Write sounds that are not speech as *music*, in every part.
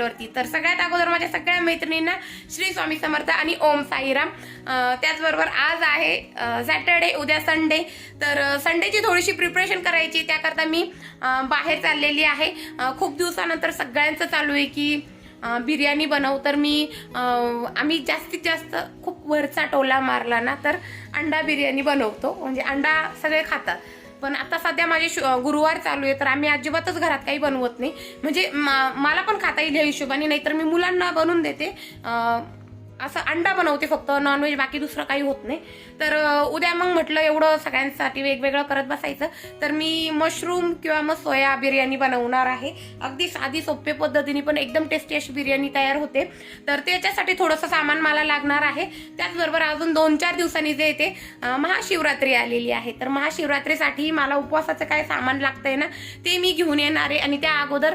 चॅनलवरती. तर सगळ्यात अगोदर माझ्या सगळ्या मैत्रिणींना श्री स्वामी समर्थ आणि ओम साईराम. त्याचबरोबर आज आहे सॅटर्डे उद्या संडे. तर संडेची थोडीशी प्रिपरेशन करायची त्याकरता मी बाहेर चाललेली आहे. खूप दिवसानंतर सगळ्यांचं चालू आहे की बिर्याणी बनव. तर मी आम्ही जास्तीत जास्त खूप वरचा टोला मारला ना तर अंडा बिर्याणी बनवतो. म्हणजे अंडा सगळे खातात. पण आता सध्या माझे शु- गुरुवार चालू आहे तर आम्ही अजिबातच घरात काही बनवत नाही. म्हणजे मला पण खाता येईल या हिशोबाने नाहीतर मी मुलांना बनवून देते. असं अंडा बनवते फक्त नॉनव्हेज बाकी दुसरं काही होत नाही. तर उद्या मग म्हटलं एवढं सगळ्यांसाठी वेगवेगळं करत बसायचं. तर मी मशरूम किंवा मग सोया बिर्याणी बनवणार आहे. अगदी साधी सोप्या पद्धतीने पण एकदम टेस्टी अशी बिर्याणी तयार होते. तर त्याच्यासाठी थोडंसं सामान मला लागणार आहे. त्याचबरोबर अजून दोन चार दिवसांनी जे येते महाशिवरात्री आलेली आहे. तर महाशिवरात्रीसाठी मला उपवासाचं काय सामान लागतंय ना ते मी घेऊन येणार आहे. आणि त्या अगोदर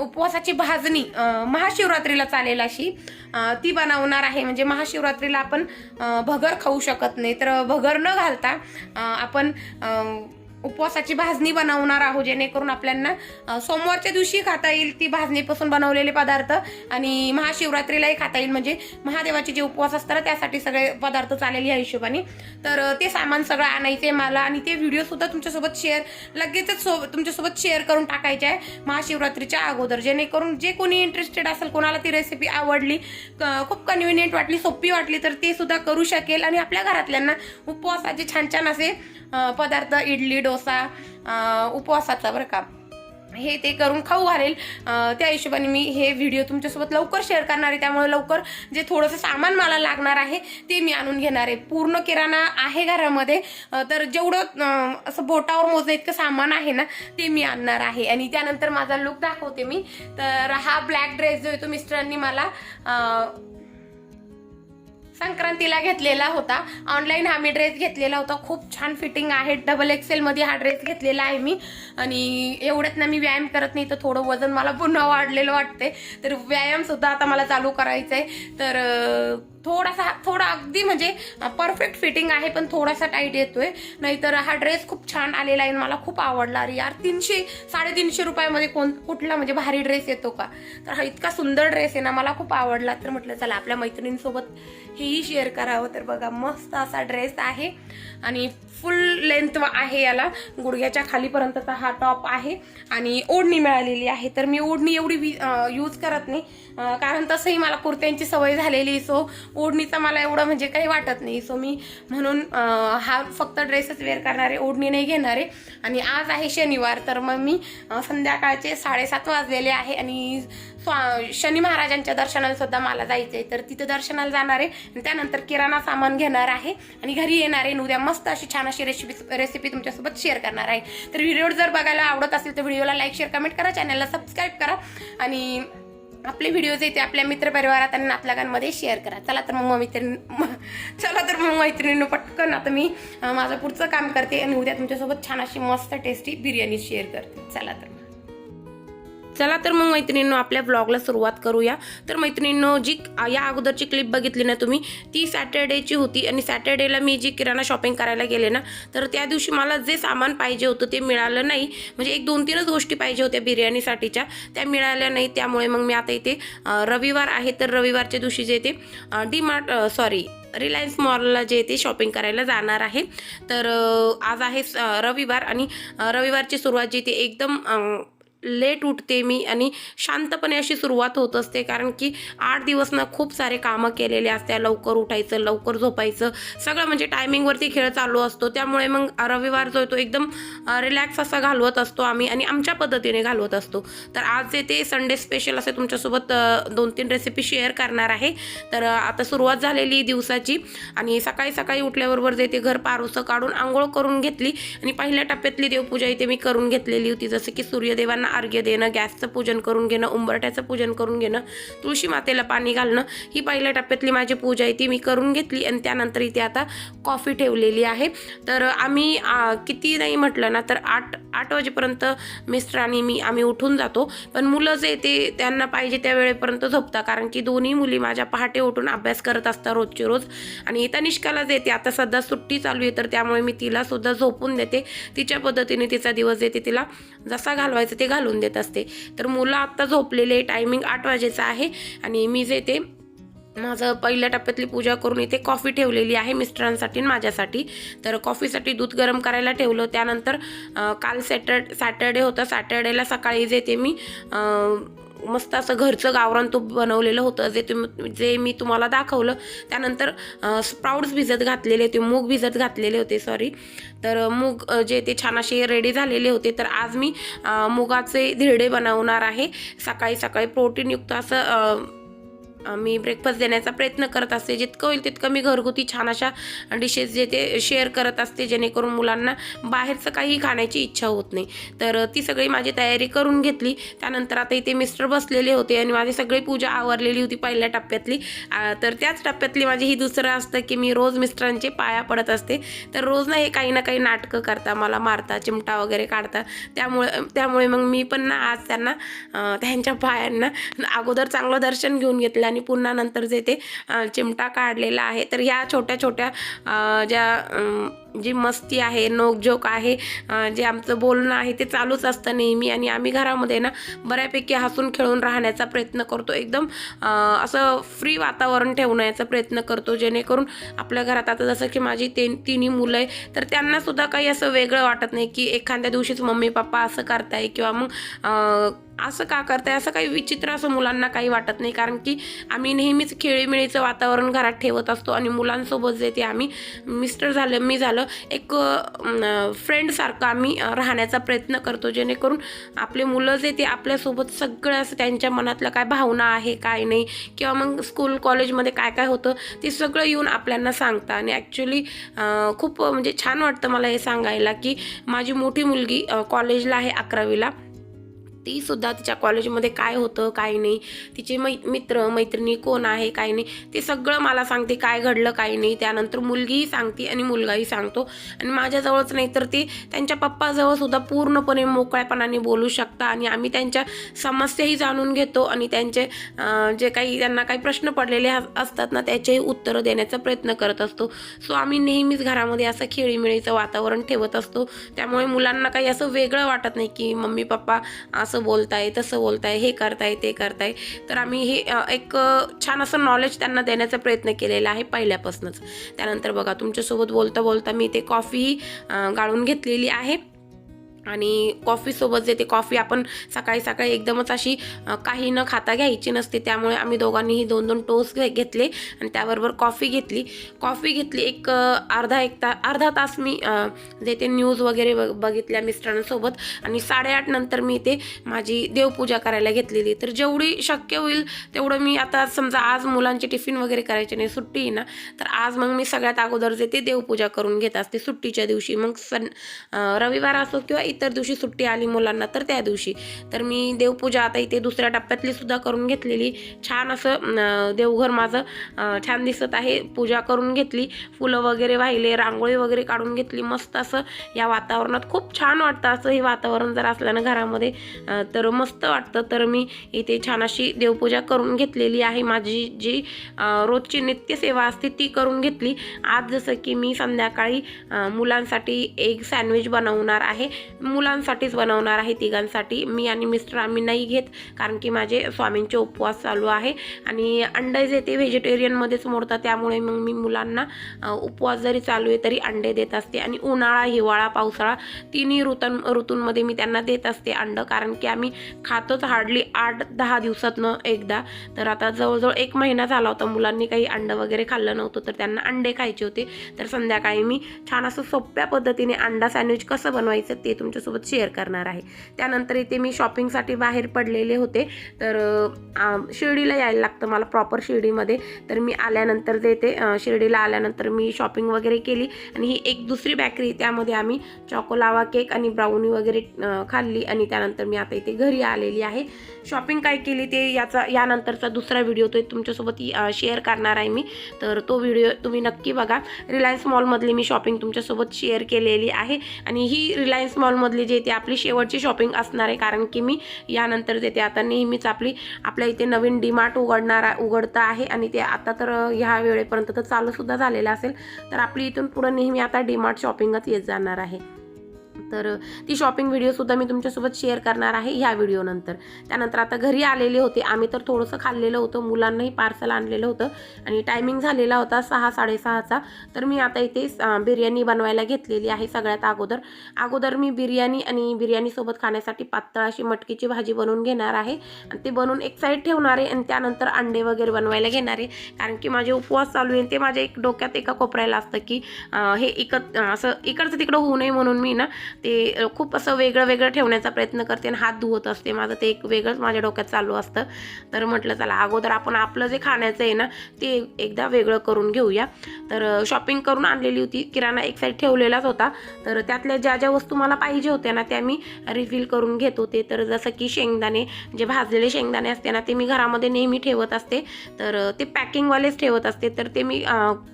उपवासाची भाजणी महाशिवरात्रीला चालेल अशी. ती बनवणार आहे. म्हणजे महाशिवरात्रीला आपण भगर खाऊ शकत नाही. तर भगर न घालता आपण उपवासाची भाजणी बनवणार आहोत जेणेकरून आपल्याला सोमवारच्या दिवशी खाता येईल ती भाजणीपासून बनवलेले पदार्थ आणि महाशिवरात्रीलाही खाता येईल. म्हणजे महादेवाचे जे उपवास असतात त्यासाठी सगळे पदार्थ चालेल या हिशोबाने. तर ते सामान सगळं आणायचे मला आणि ते व्हिडिओ सुद्धा तुमच्यासोबत शेअर लगेचच सो तुमच्यासोबत शेअर करून टाकायचे आहे महाशिवरात्रीच्या अगोदर. जेणेकरून जे कोणी इंटरेस्टेड असेल कोणाला ती रेसिपी आवडली क- खूप कन्व्हिनियंट वाटली सोपी वाटली तर ते सुद्धा करू शकेल आणि आपल्या घरातल्यांना उपवासाचे छान छान असे पदार्थ इडली डो डोसा उपवासाचा बरं का. हे ते करून खाऊ घालेल. त्या हिशोबाने मी हे व्हिडिओ तुमच्यासोबत लवकर शेअर करणार आहे. त्यामुळे लवकर जे थोडंसं सामान मला लागणार आहे ते मी आणून घेणार आहे. पूर्ण किराणा आहे घरामध्ये. तर जेवढं असं बोटावर मोजणं इतकं सामान आहे ना ते मी आणणार आहे. आणि त्यानंतर माझा लुक दाखवते मी. तर हा ब्लॅक ड्रेस जो आहे तो मिस्टरांनी मला संक्रांतीला घेतलेला होता. ऑनलाईन हा मी ड्रेस घेतलेला होता. खूप छान फिटिंग आहे. डबल एक्सेलमध्ये हा ड्रेस घेतलेला आहे मी. आणि एवढ्यात ना मी व्यायाम करत नाही तर थोडं वजन मला पुन्हा वाढलेलं वाटते तर व्यायामसुद्धा आता मला चालू करायचं आहे तर थोडासा थोडा अगदी म्हणजे परफेक्ट फिटिंग आहे पण थोडासा टाईट येतोय. नाहीतर हा ड्रेस खूप छान आलेला आहे आणि मला खूप आवडला. अरे यार तीनशे साडेतीनशे रुपयामध्ये कोण कुठला म्हणजे भारी ड्रेस येतो का? तर हा इतका सुंदर ड्रेस आहे ना मला खूप आवडला. तर म्हटलं चला आपल्या मैत्रिणींसोबत हेही शेअर करावं. तर बघा मस्त असा ड्रेस आहे. आणि फुल लेंथ आहे याला. गुडघ्याच्या खालीपर्यंतचा हा टॉप आहे. आणि ओढणी मिळालेली आहे. तर मी ओढणी एवढी यूज करत नाही. कारण तसंही मला कुर्त्यांची सवय झालेली सो ओढणीचा मला एवढं म्हणजे काही वाटत नाही. सो मी म्हणून हा फक्त ड्रेसच वेअर करणारे ओढणी नाही घेणारे. आणि आज आहे शनिवार. तर मग मी संध्याकाळचे साडेसात वाजलेले आहे. आणि शनी महाराजांच्या दर्शनाला सुद्धा मला जायचंय. तर तिथं दर्शनाला जाणार आहे. आणि त्यानंतर किराणा सामान घेणार आहे. आणि घरी येणार आहे. उद्या मस्त अशी छान अशी रेसिपी रेसिपी तुमच्यासोबत शेअर करणार आहे. तर व्हिडिओ जर बघायला आवडत असेल तर व्हिडिओला लाईक शेअर कमेंट करा. चॅनलला सबस्क्राईब करा. आणि आपले व्हिडिओज येते आपल्या मित्रपरिवारात आणि नातलागांमध्ये शेअर करा. चला तर मग मैत्रिणी *laughs* चला तर मग मैत्रिणीनं पटकन आता मी माझं पुढचं काम करते. आणि उद्या तुमच्यासोबत छान अशी मस्त टेस्टी बिर्याणी शेअर करते. चला तर मग. चला तर मग मैत्रिणींनो आपल्या ब्लॉगला सुरुवात करूया. तर मैत्रिणींनो जी या अगोदरची क्लिप बघितली ना तुम्ही ती सॅटर्डेची होती आणि सॅटर्डेला मी जी किराणा शॉपिंग करायला गेले ना तर त्या दिवशी मला जे सामान पाहिजे होतं ते मिळालं नाही. म्हणजे एक दोन तीनच गोष्टी पाहिजे होत्या बिर्याणीसाठीच्या त्या मिळाल्या नाही. त्यामुळे मग मी आता इथे रविवार आहे तर रविवारच्या दिवशी जे ते डी मार्ट सॉरी रिलायन्स मॉलला जे ते शॉपिंग करायला जाणार आहे. तर आज आहे स- रविवार आणि रविवारची सुरुवात जी ते एकदम लेट उठते मी आणि शांतपणे अशी सुरुवात होत असते. कारण की आठ दिवस ना खूप सारे कामं केलेले असते लवकर उठायचं लवकर झोपायचं. सगळं म्हणजे टायमिंगवरती खेळ चालू असतो. त्यामुळे मग रविवार जो आहे तो एकदम रिलॅक्स असा घालवत असतो आम्ही आणि आमच्या पद्धतीने घालवत असतो. तर आज जे ते संडे स्पेशल असे तुमच्यासोबत दोन तीन रेसिपी शेअर करणार आहे. तर आता सुरुवात झालेली दिवसाची आणि सकाळी सकाळी उठल्याबरोबर जे ते घर पारुसं काढून आंघोळ करून घेतली आणि पहिल्या टप्प्यातली देवपूजा इथे मी करून घेतलेली होती. जसं की सूर्यदेवांना अर्घ्य देणं गॅसचं पूजन करून घेणं उंबरट्याचं पूजन करून घेणं तुळशी मातेला पाणी घालणं ही पहिल्या टप्प्यातली माझी पूजा आहे ती मी करून घेतली आणि त्यानंतर इथे आता कॉफी ठेवलेली आहे. तर आम्ही किती नाही म्हटलं ना तर आठ आठ वाजेपर्यंत मिस्टर आणि मी आम्ही उठून जातो. पण मुलं जे ते त्यांना पाहिजे त्या वेळेपर्यंत झोपता कारण की दोन्ही मुली माझ्या पहाटे उठून अभ्यास करत असतात रोजचे रोज. आणि तनिष्काला येते आता सध्या सुट्टी चालू आहे तर त्यामुळे मी तिला सुद्धा झोपून देते. तिच्या पद्धतीने तिचा दिवस येते तिला जसा घालवायचं ते घालून देत असते. तर मुलं आत्ता झोपलेले टायमिंग आठ वाजेचं आहे. आणि मी जे ते माझं पहिल्या टप्प्यातली पूजा करून इथे कॉफी ठेवलेली आहे मिस्टरांसाठी आणि माझ्यासाठी. तर कॉफीसाठी दूध गरम करायला ठेवलं. त्यानंतर काल सॅटर सॅटर्डे होतं. सॅटर्डेला सकाळी जे ते मी मस्त असं घरचं गावरान तूप बनवलेलं होतं. जे तुम्ही जे मी तुम्हाला दाखवलं. त्यानंतर स्प्राउट्स भिजत घातलेले होते. मूग भिजत घातलेले होते सॉरी तर मूग जे ते छान असे रेडी झालेले होते. तर आज मी मुगाचे धिरडे बनवणार आहे. सकाळी सकाळी प्रोटीनयुक्त असं मी ब्रेकफास्ट देण्याचा प्रयत्न करत असते. जितकं होईल तितकं मी घरगुती छान अशा डिशेस जे ते शेअर करत असते जेणेकरून मुलांना बाहेरचं काही खाण्याची इच्छा होत नाही. तर ती सगळी माझी तयारी करून घेतली. त्यानंतर आता इथे मिस्टर बसलेले होते आणि माझी सगळी पूजा आवरलेली होती पहिल्या टप्प्यातली. तर त्याच टप्प्यातली माझी ही दुसरं असतं की मी रोज मिस्टरांचे पाया पडत असते. तर रोज ना हे काही ना काही नाटकं करता मला मारता चिमटा वगैरे काढता. त्यामुळे त्यामुळे मग मी पण ना आज त्यांना त्यांच्या पायांना अगोदर चांगलं दर्शन घेऊन घेतलं आणि पुन्हा नंतर जे ते चिमटा काढलेला आहे. तर ह्या छोट्या छोट्या ज्या जी मस्ती आहे नोकझोक आहे जे आमचं बोलणं आहे ते चालूच असतं नेहमी आणि आम्ही घरामध्ये ना बऱ्यापैकी हसून खेळून राहण्याचा प्रयत्न करतो. एकदम असं फ्री वातावरण ठेवण्याचा प्रयत्न करतो जेणेकरून आपल्या घरात आता जसं की माझी ते तिन्ही मुलं आहे तर त्यांनासुद्धा काही असं वेगळं वाटत नाही की एखाद्या दिवशीच मम्मी पप्पा असं करताय किंवा मग असं का करताय असं काही विचित्र असं मुलांना काही वाटत नाही. कारण की आम्ही नेहमीच खेळीमेळीचं वातावरण घरात ठेवत असतो आणि मुलांसोबत जे ते आम्ही मिस्टर झालं मी झालं एक फ्रेंडसारखं आम्ही राहण्याचा प्रयत्न करतो जेणेकरून आपले मुलं जे ते आपल्यासोबत सगळं असं त्यांच्या मनातलं काय भावना आहे काय नाही किंवा मग स्कूल कॉलेजमध्ये काय काय होतं ते सगळं येऊन आपल्यांना सांगतं. आणि ॲक्च्युली खूप म्हणजे छान वाटतं मला हे सांगायला की माझी मोठी मुलगी कॉलेजला आहे अकरावीला. ती सुद्धा तिच्या कॉलेजमध्ये काय होतं काय नाही. तिचे मै मित्र मैत्रिणी कोण आहे काय नाही ते सगळं मला सांगते काय घडलं काय नाही. त्यानंतर मुलगीही सांगते आणि मुलगाही सांगतो. आणि माझ्याजवळच नाही तर ते त्यांच्या पप्पाजवळ सुद्धा पूर्णपणे मोकळ्यापणाने बोलू शकता आणि आम्ही त्यांच्या समस्याही जाणून घेतो आणि त्यांचे जे काही त्यांना काही प्रश्न पडलेले असतात ना त्याचेही उत्तरं देण्याचा प्रयत्न करत असतो. सो आम्ही नेहमीच घरामध्ये असं खेळीमेळीचं वातावरण ठेवत असतो. त्यामुळे मुलांना काही असं वेगळं वाटत नाही की मम्मी पप्पा असं बोलताय तसं बोलताय हे करताय ते करताय. तर आम्ही हे एक छान असं नॉलेज त्यांना देण्याचा प्रयत्न केलेला आहे पहिल्यापासूनच. त्यानंतर बघा तुमच्यासोबत बोलता बोलता मी ते कॉफी गाळून घेतलेली आहे. आणि कॉफीसोबत जे ते कॉफी आपण सकाळी सकाळी एकदमच अशी काही न खाता घ्यायची नसते. त्यामुळे आम्ही दोघांनीही दोन दोन टोस्ट घे घेतले आणि त्याबरोबर कॉफी घेतली. कॉफी घेतली एक अर्धा एक ता अर्धा तास मी जे ते न्यूज वगैरे बघ बघितल्या मिस्टरांसोबत आणि साडेआठ नंतर मी ते माझी देवपूजा करायला घेतलेली. तर जेवढी शक्य होईल तेवढं मी आता समजा आज मुलांचे टिफिन वगैरे करायचे नाही सुट्टी आहे ना तर आज मग मी सगळ्यात अगोदर जे ते देवपूजा करून घेत असते सुट्टीच्या दिवशी. मग सन रविवार असो किंवा इतर दिवशी सुट्टी आली मुलांना तर त्या दिवशी. तर मी देवपूजा आता इथे दुसऱ्या टप्प्यातली सुद्धा करून घेतलेली. छान असं देवघर माझं छान दिसत आहे. पूजा करून घेतली. फुलं वगैरे वाहिले रांगोळी वगैरे काढून घेतली. मस्त असं या वातावरणात खूप छान वाटतं. असं हे वातावरण जर असलं ना घरामध्ये तर मस्त वाटतं. तर मी इथे छान अशी देवपूजा करून घेतलेली आहे. माझी जी रोजची नित्यसेवा असते ती करून घेतली. आज जसं की मी संध्याकाळी मुलांसाठी एक सँडविच बनवणार आहे. मुलांसाठीच बनवणार आहे तिघांसाठी. मी आणि मिस्टर आम्ही नाही घेत कारण की माझे स्वामींचे उपवास चालू आहे आणि अंडे जे ते व्हेजिटेरियनमध्येच मोडतात त्यामुळे मग मी मुलांना उपवास जरी चालू आहे तरी अंडे देत असते. आणि उन्हाळा हिवाळा पावसाळा तिन्ही ऋतूं ऋतूंमध्ये मी त्यांना देत असते अंडं कारण की आम्ही खातोच हार्डली आठ दहा दिवसातनं एकदा. तर आता जवळजवळ एक महिना झाला होता मुलांनी काही अंडं वगैरे खाल्लं नव्हतं तर त्यांना अंडे खायचे होते. तर संध्याकाळी मी छान असं सोप्या पद्धतीने अंडा सँडविच कसं बनवायचं ते तुमच्या तुमच्यासोबत शेअर करणार आहे. त्यानंतर इथे मी शॉपिंगसाठी बाहेर पडलेले होते. तर शिर्डीला यायला लागतं मला प्रॉपर शिर्डीमध्ये. तर मी आल्यानंतर ते ते शिर्डीला आल्यानंतर मी शॉपिंग वगैरे केली. आणि ही एक दुसरी बॅकरी त्यामध्ये आम्ही चॉकोलावा केक आणि ब्राउनी वगैरे खाल्ली. आणि त्यानंतर मी आता इथे घरी आलेली आहे. शॉपिंग काय केली ते याचा यानंतरचा दुसरा व्हिडिओ तो तुमच्यासोबत शेअर करणार आहे मी. तर तो व्हिडिओ तुम्ही नक्की बघा. रिलायन्स मॉलमधली मी शॉपिंग तुमच्यासोबत शेअर केलेली आहे. आणि ही रिलायन्स मॉलमधली जे ते आपली शेवटची शॉपिंग असणार आहे कारण की मी यानंतर जे ते आता नेहमीच आपली आपल्या इथे नवीन डीमार्ट उघडणार उघडतं आहे. आणि ते आता तर ह्या वेळेपर्यंत तर चालूसुद्धा झालेलं असेल. तर आपली इथून पुढं नेहमी आता डीमार्ट शॉपिंगच येत जाणार आहे. तर ती शॉपिंग व्हिडिओसुद्धा मी तुमच्यासोबत शेअर करणार आहे ह्या व्हिडिओनंतर त्यानंतर आता घरी आलेले होते. आम्ही तर थोडंसं खाल्लेलं होतं. मुलांनाही पार्सल आणलेलं होतं. आणि टायमिंग झालेला होता सहा साडेसहाचा. तर मी आता इथे बिर्याणी बनवायला घेतलेली आहे सगळ्यात अगोदर. अगोदर मी बिर्याणी आणि बिर्याणीसोबत खाण्यासाठी पातळ अशी मटकीची भाजी बनवून घेणार आहे. आणि ते बनवून एक साईड ठेवणार आहे. आणि त्यानंतर अंडे वगैरे बनवायला घेणार आहे. कारण की माझे उपवास चालू आहे ते माझ्या एक डोक्यात एका कोपऱ्याला असतं की हे इकत असं इकडचं तिकडं होऊ नये म्हणून मी ना ते खूप असं वेगळं वेगळं ठेवण्याचा प्रयत्न करते आणि हात धुवत असते. माझं ते एक वेगळंच माझ्या डोक्यात चालू असतं. तर म्हटलं चला अगोदर आपण आपलं जे खाण्याचं आहे ना ते एकदा वेगळं करून घेऊया. तर शॉपिंग करून आणलेली होती. किराणा एक साईड ठेवलेलाच होता. तर त्यातल्या ज्या ज्या वस्तू मला पाहिजे होत्या ना त्या मी रिफिल करून घेत होते. तर जसं की शेंगदाणे जे भाजलेले शेंगदाणे असते ना ते मी घरामध्ये नेहमी ठेवत असते. तर ते पॅकिंगवालेच ठेवत असते. तर ते मी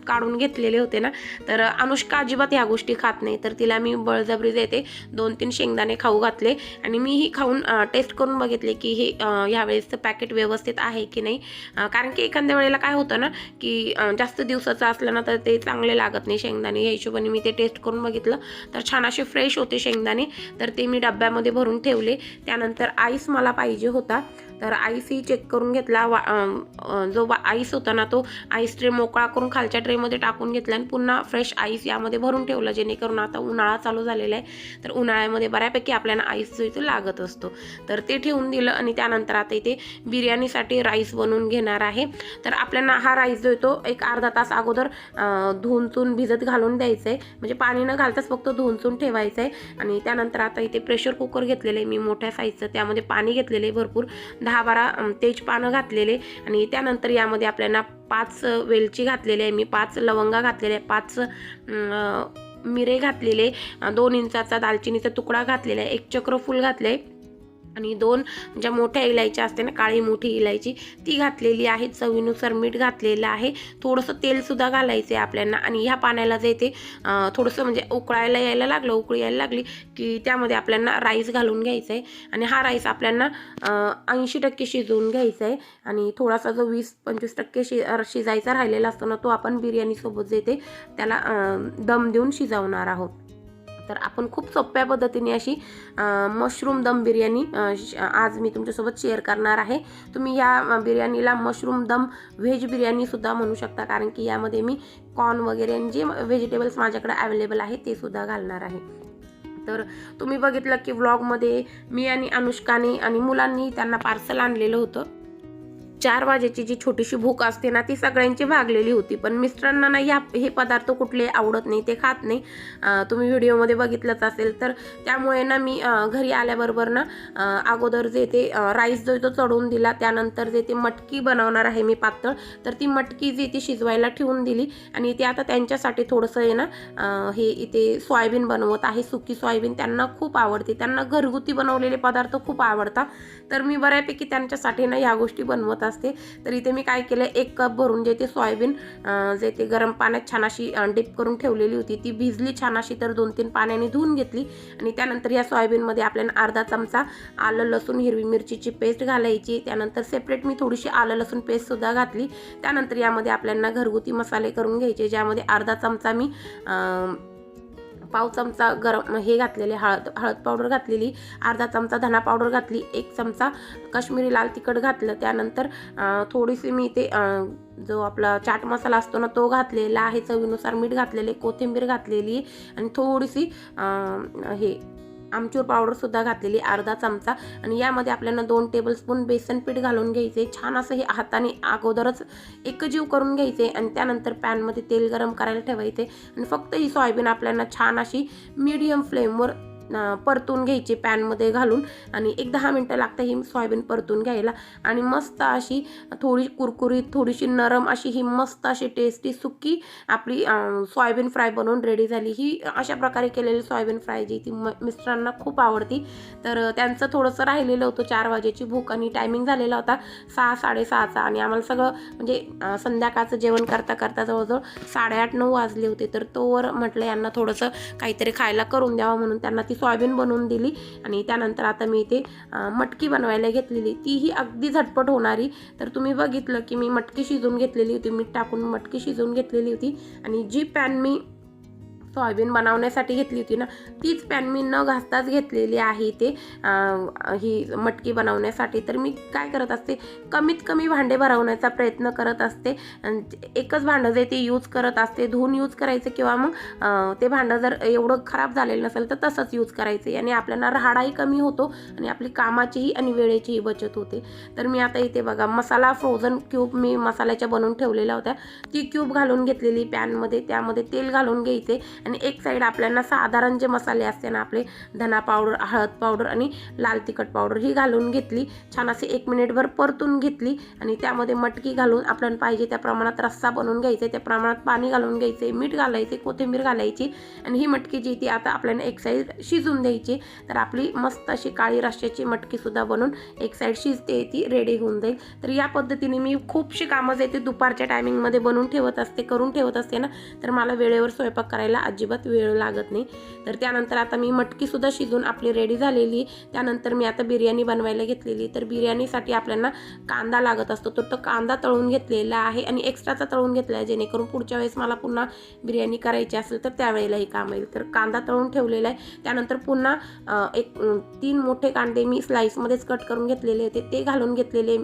काढून घेतलेले होते ना. तर अनुष्का अजिबात ह्या गोष्टी खात नाही. तर तिला मी बळजबरी देते. दोन तीन शेंगदाणे खाऊ घातले. आणि मीही खाऊन टेस्ट करून बघितले की हे ह्यावेळेसचं पॅकेट व्यवस्थित आहे की नाही. कारण की एखाद्या वेळेला काय होतं ना की जास्त दिवसाचं असलं ना तर ते चांगले लागत नाही शेंगदाणे. या हिशोबाने मी ते टेस्ट करून बघितलं. तर छान असे फ्रेश होते शेंगदाणे. तर ते मी डब्यामध्ये भरून ठेवले. त्यानंतर आईस मला पाहिजे होता. तर आईसही चेक करून घेतला. वा जो वा आईस होता ना तो आईस ट्रे मोकळा करून खालच्या ट्रेमध्ये टाकून घेतला आणि पुन्हा फ्रेश आईस यामध्ये भरून ठेवला जेणेकरून आता उन्हाळा चालू झालेला आहे. तर उन्हाळ्यामध्ये बऱ्यापैकी आपल्याला आईस जो इथे लागत असतो. तर ते ठेवून दिलं आणि त्यानंतर आता इथे बिर्याणीसाठी राईस बनवून घेणार आहे. तर आपल्याला हा राईस जो येतो तो एक अर्धा तास अगोदर धुवून चून भिजत घालून द्यायचं आहे म्हणजे पाणी न घालताच फक्त धुवून चून ठेवायचं आहे आणि त्यानंतर आता इथे प्रेशर कुकर घेतलेलं आहे. मी मोठ्या साईजचं त्यामध्ये पाणी घेतलेलं आहे भरपूर. दहा बारा तेजपानं घातलेले आणि त्यानंतर यामध्ये आपल्याला पाच वेलची घातलेली आहे. मी पाच लवंगा घातलेल्या आहे. पाच मिरे घातलेले दोन इंचाचा दालचिनीचा तुकडा घातलेला आहे. एक चक्रफूल घातलं आहे आणि दोन ज्या मोठ्या इलायच्या असते ना काळी मोठी इलायची ती घातलेली आहे चवीनुसार मीठ घातलेलं आहे. थोडंसं तेलसुद्धा घालायचं आहे आपल्याला. आणि ह्या पाण्याला जे ते थोडंसं म्हणजे उकळायला यायला लागलं उकळी यायला लागली की त्यामध्ये आपल्याला राईस घालून घ्यायचा आहे आणि हा राईस आपल्याला ऐंशी टक्के शिजवून घ्यायचा आहे आणि थोडासा जो वीस पंचवीस टक्के शि शिजायचा राहिलेला असतो ना तो आपण बिर्याणीसोबत जे ते त्याला दम देऊन शिजवणार आहोत. तर आपण खूप सोप्या पद्धतीने अशी मशरूम दम बिर्याणी श- आज मी तुमच्यासोबत शेअर करणार आहे. तुम्ही या बिर्याणीला मशरूम दम व्हेज बिर्याणीसुद्धा म्हणू शकता कारण की यामध्ये मी कॉर्न वगैरे आणि जे व्हेजिटेबल्स माझ्याकडे अवेलेबल आहे ते सुद्धा घालणार आहे. तर तुम्ही बघितलं की व्लॉगमध्ये मी आणि अनुष्काने आणि मुलांनी त्यांना पार्सल आणलेलं होतं. चार वाजेची जी छोटीशी भूक असते ना ती सगळ्यांची भागलेली होती. पण मिस्टरांना ना या हे पदार्थ कुठले आवडत नाही ते खात नाही. तुम्ही व्हिडिओमध्ये बघितलंच असेल. तर त्यामुळे ना मी घरी आल्याबरोबर ना अगोदर जे ते राईस जो आहे तो चढवून दिला. त्यानंतर जे ते मटकी बनवणार आहे मी पातळ तर ती मटकी जी ती शिजवायला ठेवून दिली. आणि ते आता त्यांच्यासाठी थोडंसं आहे ना हे इथे सोयाबीन बनवत आहे सुकी सोयाबीन. त्यांना खूप आवडते. त्यांना घरगुती बनवलेले पदार्थ खूप आवडतात. तर मी बऱ्यापैकी त्यांच्यासाठी ना ह्या गोष्टी बनवत असते. तर इथे मी काय केलं एक कप भरून जे ते सोयाबीन जे ते गरम पाण्यात छान अशी डिप करून ठेवलेली होती. ती भिजली छान अशी तर दोन तीन पाण्याने धुवून घेतली. आणि त्यानंतर या सोयाबीनमध्ये आपल्याला अर्धा चमचा आलं लसूण हिरवी मिरचीची पेस्ट घालायची. त्यानंतर सेपरेट मी थोडीशी आलं लसूण पेस्टसुद्धा घातली. त्यानंतर यामध्ये आपल्याला घरगुती मसाले करून घ्यायचे ज्यामध्ये अर्धा चमचा मी पाव चमचा गरम हे घातलेले हळद हळद पावडर घातलेली अर्धा चमचा धना पावडर घातली एक चमचा काश्मीरी लाल तिखट घातलं त्यानंतर थोडीशी मी ते जो आपला चाट मसाला असतो ना तो घातलेला आहे चवीनुसार मीठ घातलेले कोथिंबीर घातलेली आणि थोडीशी हे आमचूर पावडरसुद्धा घातलेली अर्धा चमचा. आणि यामध्ये आपल्याला दोन टेबलस्पून बेसन पीठ घालून घ्यायचे छान असं हे हाताने अगोदरच एकजीव करून घ्यायचे आणि त्यानंतर पॅनमध्ये तेल गरम करायला ठेवायचे आणि फक्त ही सोयाबीन आपल्याला छान अशी मीडियम फ्लेमवर परतून घ्यायची पॅनमध्ये घालून आणि एक दहा मिनटं लागतं ही सोयाबीन परतून घ्यायला. आणि मस्त अशी थोडी कुरकुरीत थोडीशी नरम अशी ही मस्त अशी टेस्टी सुक्की आपली सोयाबीन फ्राय बनवून रेडी झाली. ही अशा प्रकारे केलेली सोयाबीन फ्राय जी ती म मिस्टरांना खूप आवडती. तर त्यांचं थोडंसं राहिलेलं होतं चार वाजेची भूक आणि टायमिंग झालेला होता सहा साडेसहाचा आणि आम्हाला सगळं म्हणजे संध्याकाळचं जेवण करता करता जवळजवळ साडेआठ नऊ वाजले होते. तर तोवर म्हटलं यांना थोडंसं काहीतरी खायला करून द्यावं म्हणून त्यांना ती सोयाबीन बनवून दिली आणि त्यानंतर आता मी इथे मटकी बनवायला घेतलेली. तीही अगदी झटपट होणारी. तर तुम्ही बघितलं की मी मटकी शिजवून घेतलेली होती. मीठ टाकून मटकी शिजवून घेतलेली होती. आणि जी पॅन मी सोयाबीन बनवण्यासाठी घेतली होती ना तीच पॅन मी न घासताच घेतलेली आहे ते. ही मटकी बनवण्यासाठी. तर मी काय करत असते कमीत कमी भांडे भरवण्याचा प्रयत्न करत असते. एकच भांडं जे ते यूज करत असते धुवून यूज करायचं किंवा मग ते भांडं जर एवढं खराब झालेलं नसेल तर तसंच यूज करायचं. आणि आपल्याला राहाडाही कमी होतो आणि आपली कामाचीही आणि वेळेचीही बचत होते. तर मी आता इथे बघा मसाला फ्रोझन क्यूब मी मसाल्याच्या बनवून ठेवलेल्या होत्या. ती क्यूब घालून घेतलेली पॅनमध्ये त्यामध्ये तेल घालून घ्यायचे. आणि एक साईड आपल्याला साधारण जे मसाले असते ना आपले धना पावडर हळद पावडर आणि लाल तिखट पावडर ही घालून घेतली. छान असे एक मिनिटभर परतून घेतली आणि त्यामध्ये मटकी घालून आपल्याला पाहिजे त्या प्रमाणात रस्सा बनवून घ्यायचा त्या प्रमाणात पाणी घालून घ्यायचे मीठ घालायचे कोथिंबीर घालायची आणि ही मटकी जी ती आता आपल्याला एक साईड शिजून द्यायची. तर आपली मस्त अशी काळी रश्श्याची मटकीसुद्धा बनून एक साईड शिजते ती रेडी होऊन जाईल. तर या पद्धतीने मी खूपशी कामं जे ते दुपारच्या टायमिंगमध्ये बनवून ठेवत असते करून ठेवत असते ना तर मला वेळेवर स्वयंपाक करायला अजिबात वेळ लागत नाही. तर त्यानंतर आता मी मटकीसुद्धा शिजून आपली रेडी झालेली. त्यानंतर मी आता बिर्याणी बनवायला घेतलेली. तर बिर्याणीसाठी आपल्याला कांदा लागत असतो. तर तो कांदा तळून घेतलेला आहे आणि एक्स्ट्राचा तळून घेतला आहे जेणेकरून पुढच्या वेळेस मला पुन्हा बिर्याणी करायची असेल तर त्यावेळेला हे काम येईल. तर कांदा तळून ठेवलेला आहे. त्यानंतर पुन्हा एक तीन मोठे कांदे मी स्लाईसमध्येच कट करून घेतलेले होते. ते घालून घेतलेले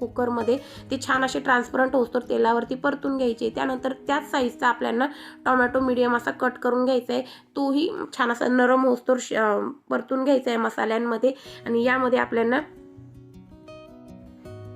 कुकरमध्ये ते छान असे ट्रान्सपरंट होतो तेलावरती परतून घ्यायचे. त्यानंतर त्याच साईजचा आपल्याला टोमॅटो मिडियम असा कट करून घ्यायचा आहे तोही छान असा नरम होस्तोर श- परतून घ्यायचा आहे मसाल्यांमध्ये. आणि यामध्ये आपल्याला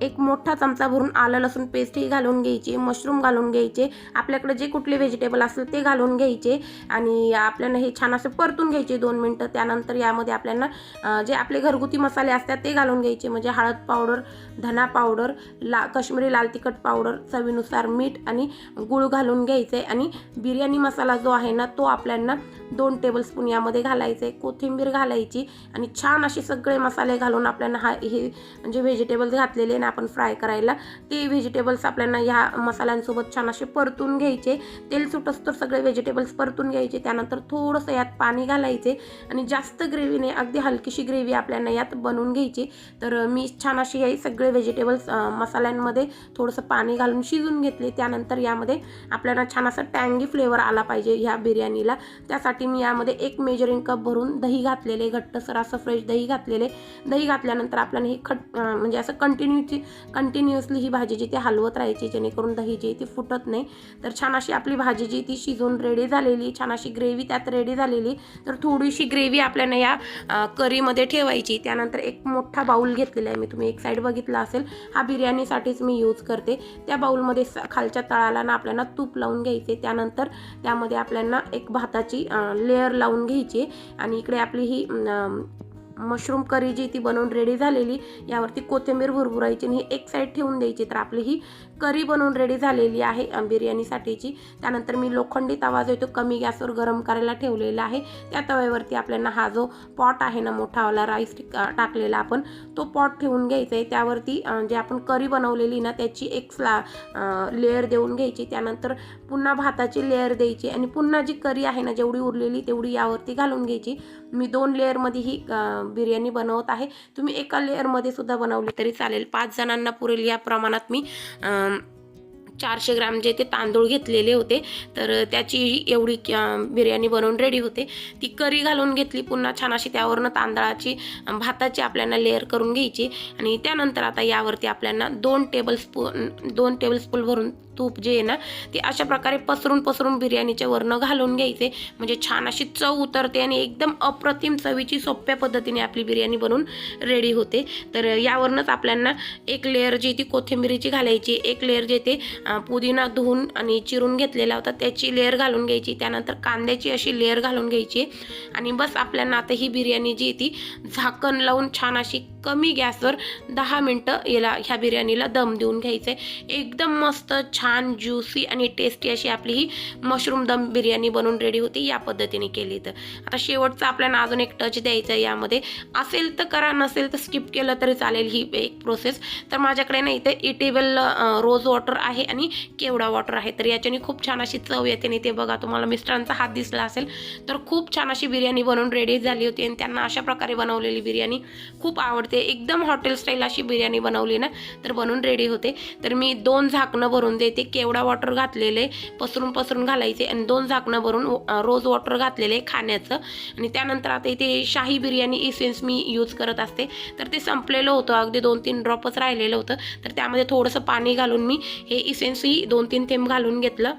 एक मोठा चमचा भरून आलं लसूण पेस्टही घालून घ्यायची मशरूम घालून घ्यायचे आपल्याकडे जे कुठले व्हेजिटेबल असेल ते घालून घ्यायचे आणि आपल्याला हे छान असं परतून घ्यायचे दोन मिनटं. त्यानंतर यामध्ये आपल्याला जे आपले घरगुती मसाले असतात ते घालून घ्यायचे म्हणजे हळद पावडर धना पावडर ला कश्मीरी लाल तिखट पावडर चवीनुसार मीठ आणि गूळ घालून घ्यायचे आणि बिर्याणी मसाला जो आहे ना तो आपल्याला दोन टेबलस्पून यामध्ये घालायचे कोथिंबीर घालायची आणि छान असे सगळे मसाले घालून आपल्याला हा हे म्हणजे व्हेजिटेबल्स घातलेले ना आपण फ्राय करायला. ते व्हेजिटेबल्स आपल्याला ह्या मसाल्यांसोबत छान असे परतून घ्यायचे. तेल सुटस तर सगळे व्हेजिटेबल्स परतून घ्यायचे. त्यानंतर थोडंसं यात पाणी घालायचे आणि जास्त ग्रेव्हीने अगदी हलकीशी ग्रेव्ही आपल्याला यात बनवून घ्यायची. तर मी छान अशी हे सगळे व्हेजिटेबल्स मसाल्यांमध्ये थोडंसं पाणी घालून शिजून घेतले. त्यानंतर यामध्ये आपल्याला छान असा टँगी फ्लेवर आला पाहिजे ह्या बिर्याणीला. त्यासाठी मी यामध्ये एक मेजरिंग कप भरून दही घातलेले घट्टसर असं फ्रेश दही घातलेले. दही घातल्यानंतर आपल्याला हे खट म्हणजे असं कंटिन्यू ती कंटिन्युअसली ही भाजी जी ती हलवत राहायची जेणेकरून दही जी आहे ती फुटत नाही. तर छान अशी आपली भाजी जी ती शिजून रेडी झालेली छान अशी ग्रेव्ही त्यात रेडी झालेली. तर थोडीशी ग्रेव्ही आपल्याला या करीमध्ये ठेवायची. त्यानंतर एक मोठा बाऊल घेतलेला आहे. मी तुम्ही एक साईड बघितला असेल हा बिर्याणीसाठीच मी यूज करते. त्या बाऊलमध्ये स- खालच्या तळाला ना आपल्याला तूप लावून घ्यायचे. त्यानंतर त्यामध्ये आपल्याला एक भाताची लेअर लावून घ्यायची. आणि इकडे आपली ही मशरूम करी जी ती बनवून रेडी झालेली यावरती कोथिंबीर भुरभुरायची आणि ही एक साईड ठेवून द्यायची. तर आपली ही करी बनवून रेडी झालेली आहे. बिर्याणीसाठीची त्यानंतर मी लोखंडी तवा जो आहे तो कमी गॅसवर गरम करायला ठेवलेला आहे. त्या तव्यावरती आपल्याला हा जो पॉट आहे ना मोठावाला राईस टाकलेला आपण तो पॉट ठेवून घ्यायचा आहे. त्यावरती जे आपण करी बनवलेली ना त्याची एक स्ला लेअर देऊन घ्यायची. त्यानंतर पुन्हा भाताची लेअर द्यायची. आणि पुन्हा जी करी आहे ना जेवढी उरलेली तेवढी यावरती घालून घ्यायची. मी दोन लेअरमध्ये ही बिर्याणी बनवत आहे. तुम्ही एका लेअरमध्ये सुद्धा बनवली तरी चालेल. पाच जणांना पुरेल या प्रमाणात मी आ, चारशे ग्राम जे ते तांदूळ घेतलेले होते तर त्याची एवढी बिर्याणी बनवून रेडी होते. ती करी घालून घेतली पुन्हा छान अशी त्यावरनं तांदळाची भाताची आपल्याला लेअर करून घ्यायची. आणि त्यानंतर आता यावरती आपल्याला दोन टेबल स्पून दोन टेबलस्पून भरून तूप जे आहे ना ते अशा प्रकारे पसरून पसरून बिर्याणीच्या वरनं घालून घ्यायचे. म्हणजे छान अशी चव उतरते आणि एकदम अप्रतिम चवीची सोप्या पद्धतीने आपली बिर्याणी बनवून रेडी होते. तर यावरनंच आपल्यांना एक लेअर जी ती कोथिंबिरीची घालायची. एक लेअर जे ते पुदिना धुवून आणि चिरून घेतलेला होता त्याची लेअर घालून घ्यायची. त्यानंतर कांद्याची अशी लेअर घालून घ्यायची. आणि बस आपल्याला आता ही बिर्याणी जी आहे ती झाकण लावून छान अशी कमी गॅसवर दहा मिनटं याला ह्या बिर्याणीला दम देऊन घ्यायचं आहे एकदम मस्त छान छान ज्युसी आणि टेस्टी अशी आपली ही मशरूम दम बिर्याणी बनवून रेडी होती या पद्धतीने केली तर. आता शेवटचा आपल्याला अजून एक टच द्यायचा आहे यामध्ये. असेल तर करा नसेल तर स्किप केलं तरी चालेल ही एक प्रोसेस तर माझ्याकडे ना इथे इटेबल रोज वॉटर आहे आणि केवडा वॉटर आहे. तर याच्याने खूप छान अशी चव येते आणि ते बघा तुम्हाला मिस्टरांचा हात दिसला असेल तर खूप छान अशी बिर्याणी बनवून रेडी झाली होती आणि त्यांना अशा प्रकारे बनवलेली बिर्याणी खूप आवडते. एकदम हॉटेल स्टाईल अशी बिर्याणी बनवली ना तर बनवून रेडी होते. तर मी दोन झाकणं भरून देते. ते केवडा वॉटर घातलेले पसरून पसरून घालायचे आणि दोन झाकणं भरून रोज वॉटर घातलेले खाण्याचं. आणि त्यानंतर आता इथे शाही बिर्याणी इसेन्स मी यूज करत असते. तर ते संपलेलं होतं अगदी दोन तीन ड्रॉपच राहिलेलं होतं. तर त्यामध्ये थोडंसं पाणी घालून मी हे इसेन्सही दोन तीन थेंब घालून घेतलं.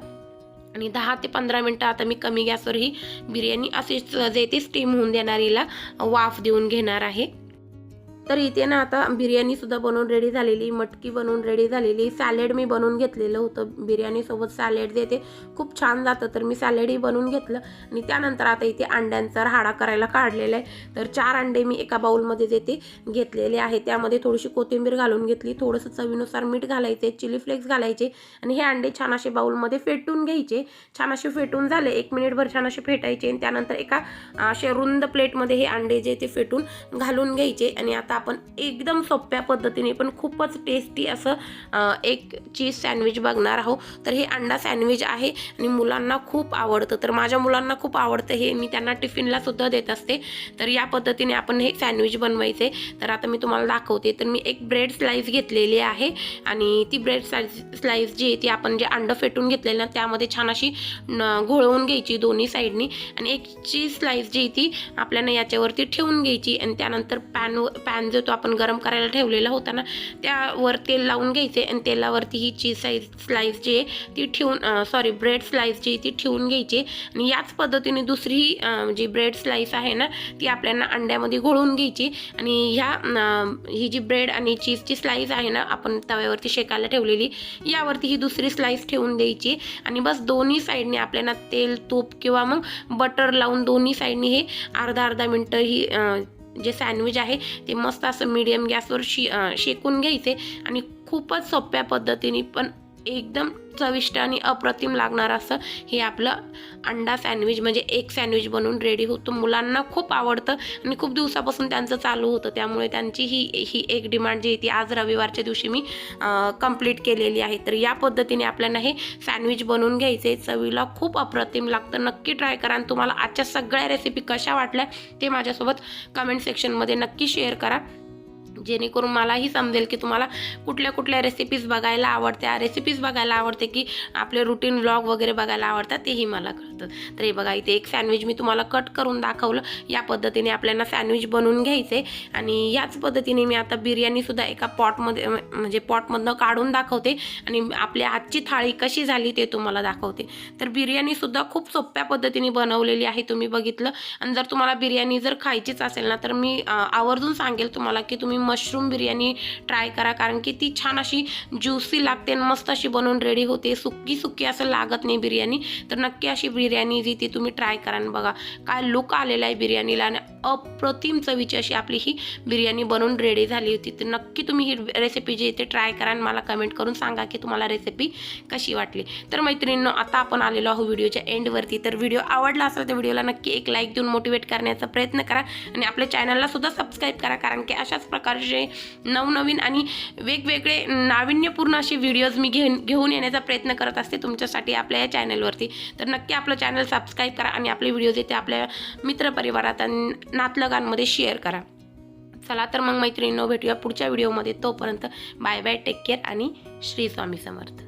आणि दहा ते पंधरा मिनटं आता मी कमी गॅसवर ही बिर्याणी अशीच जे ते स्टीम होऊन देणार हिला वाफ देऊन घेणार आहे. तर इथे ना आता बिर्याणीसुद्धा बनवून रेडी झालेली मटकी बनवून रेडी झालेली सॅलेड मी बनवून घेतलेलं होतं. बिर्याणीसोबत सॅलेड जे ते खूप छान जातं तर मी सॅलेडही बनवून घेतलं. आणि त्यानंतर आता इथे अंड्यांचा राहाडा करायला काढलेला आहे. तर चार अंडे मी एका बाउलमध्ये जे ते घेतलेले आहे. त्यामध्ये थोडीशी कोथिंबीर घालून घेतली. थोडंसं चवीनुसार मीठ घालायचे चिली फ्लेक्स घालायचे. आणि हे अंडे छान असे बाउलमध्ये फेटून घ्यायचे. छान असे फेटून झाले. एक मिनिटभर छान असे फेटायचे. आणि त्यानंतर एका असे रुंद प्लेटमध्ये हे अंडे जे ते फेटून घालून घ्यायचे. आणि आता आपण एकदम सोप्या पद्धतीने पण खूपच टेस्टी असं एक चीज सँडविच बघणार आहोत. तर हे अंडा सँडविच आहे आणि मुलांना खूप आवडतं. तर माझ्या मुलांना खूप आवडतं हे. मी त्यांना टिफिनला सुद्धा देत असते. तर या पद्धतीने आपण हे सँडविच बनवायचे. तर आता मी तुम्हाला दाखवते. तर मी एक ब्रेड स्लाईस घेतलेली आहे आणि ती ब्रेड स्लाईस स्लाइस जी आहे ती आपण जे अंडं फेटून घेतलेलं ना त्यामध्ये छान अशी न- घोळवून घ्यायची दोन्ही साईडनी आणि एक चीज स्लाईस जी आहे ती आपल्याला याच्यावरती ठेवून घ्यायची आणि त्यानंतर पॅन पॅन जो तो आपण गरम करायला ठेवलेला होता ना त्यावर तेल लावून घ्यायचे आणि तेलावरती ही चीज साईज स्लाईस जी आहे ती ठेवून सॉरी ब्रेड स्लाईस जी आहे ती ठेवून घ्यायची आणि याच पद्धतीने दुसरी जी ब्रेड स्लाईस आहे ना ती आपल्याला अंड्यामध्ये घोळून घ्यायची आणि ह्या ही जी ब्रेड आणि चीजची स्लाईस आहे ना आपण तव्यावरती शेकायला ठेवलेली यावरती ही दुसरी स्लाईस ठेवून द्यायची आणि बस दोन्ही साईडने आपल्याला तेल तूप किंवा मग बटर लावून दोन्ही साईडने हे अर्धा अर्धा मिनटं ही जे सँडविच आहे ते मस्त असं मीडियम गॅसवर शि शेकून घ्यायचे आणि खूपच सोप्या पद्धतीने पण एकदम चविष्ट आणि अप्रतिम लागणार असं हे आपलं अंडा सँडविच म्हणजे एक सँडविच बनवून रेडी होतो. मुलांना खूप आवडतं आणि खूप दिवसापासून त्यांचं चालू होतं. त्यामुळे त्यांची ही ही एक डिमांड जी आहे ती आज रविवारच्या दिवशी मी कंप्लीट केलेली आहे. तर या पद्धतीने आपल्याला हे सँडविच बनवून घ्यायचे चवीला खूप अप्रतिम लागतं. नक्की ट्राय करा आणि तुम्हाला आजच्या सगळ्या रेसिपी कशा वाटल्या ते माझ्यासोबत कमेंट सेक्शनमध्ये नक्की शेअर करा. जेणेकरून मलाही समजेल की तुम्हाला कुठल्या कुठल्या रेसिपीज बघायला आवडत्या रेसिपीज बघायला आवडते की आपले रुटीन व्लॉग वगैरे बघायला आवडतात तेही मला कळतं. तर हे बघा इथे एक सँडविच मी तुम्हाला कट करून दाखवलं. या पद्धतीने आपल्याला सँडविच बनवून घ्यायचे. आणि याच पद्धतीने मी आता बिर्याणीसुद्धा एका पॉटमध्ये म्हणजे पॉटमधनं काढून दाखवते. आणि आपल्या आजची थाळी कशी झाली ते तुम्हाला दाखवते. तर बिर्याणीसुद्धा खूप सोप्या पद्धतीने बनवलेली आहे तुम्ही बघितलं. आणि जर तुम्हाला बिर्याणी जर खायचीच असेल ना तर मी आवर्जून सांगेल तुम्हाला की तुम्ही मशरूम बिर्याणी ट्राय करा. कारण की ती छान अशी ज्युसी लागते आणि मस्त अशी बनवून रेडी होते. सुक्की सुक्की असं लागत नाही बिर्याणी तर नक्की अशी बिर्याणी जी ती तुम्ही ट्राय करा बघा. काय लुक आलेला आहे बिर्याणीला आणि अप्रतिम चवीची अशी आपली ही बिर्याणी बनवून रेडी झाली होती. तर नक्की तुम्ही ही रेसिपी जी इथे ते ट्राय करा आणि मला कमेंट करून सांगा की तुम्हाला रेसिपी कशी वाटली. तर मैत्रिणींनो आता आपण आलेलो आहोत व्हिडिओच्या एंडवरती तर व्हिडिओ आवडला असेल तर व्हिडिओला नक्की एक लाईक देऊन मोटिवेट करण्याचा प्रयत्न करा आणि आपल्या चॅनलला सुद्धा सबस्क्राईब करा. कारण की अशाच प्रकारचे नवनवीन आणि वेगवेगळे नाविन्यपूर्ण असे व्हिडिओज मी घेऊन घेऊन येण्याचा प्रयत्न करत असते तुमच्यासाठी आपल्या या चॅनलवरती तर नक्की आपलं चॅनल सबस्क्राईब करा आणि आपले व्हिडिओज येते आपल्या मित्रपरिवारात आणि नातलगांमध्ये शेअर करा. चला तर मग मैत्रिणींनो भेटूया पुढच्या व्हिडिओमध्ये तोपर्यंत बाय बाय टेक केअर आणि श्री स्वामी समर्थ.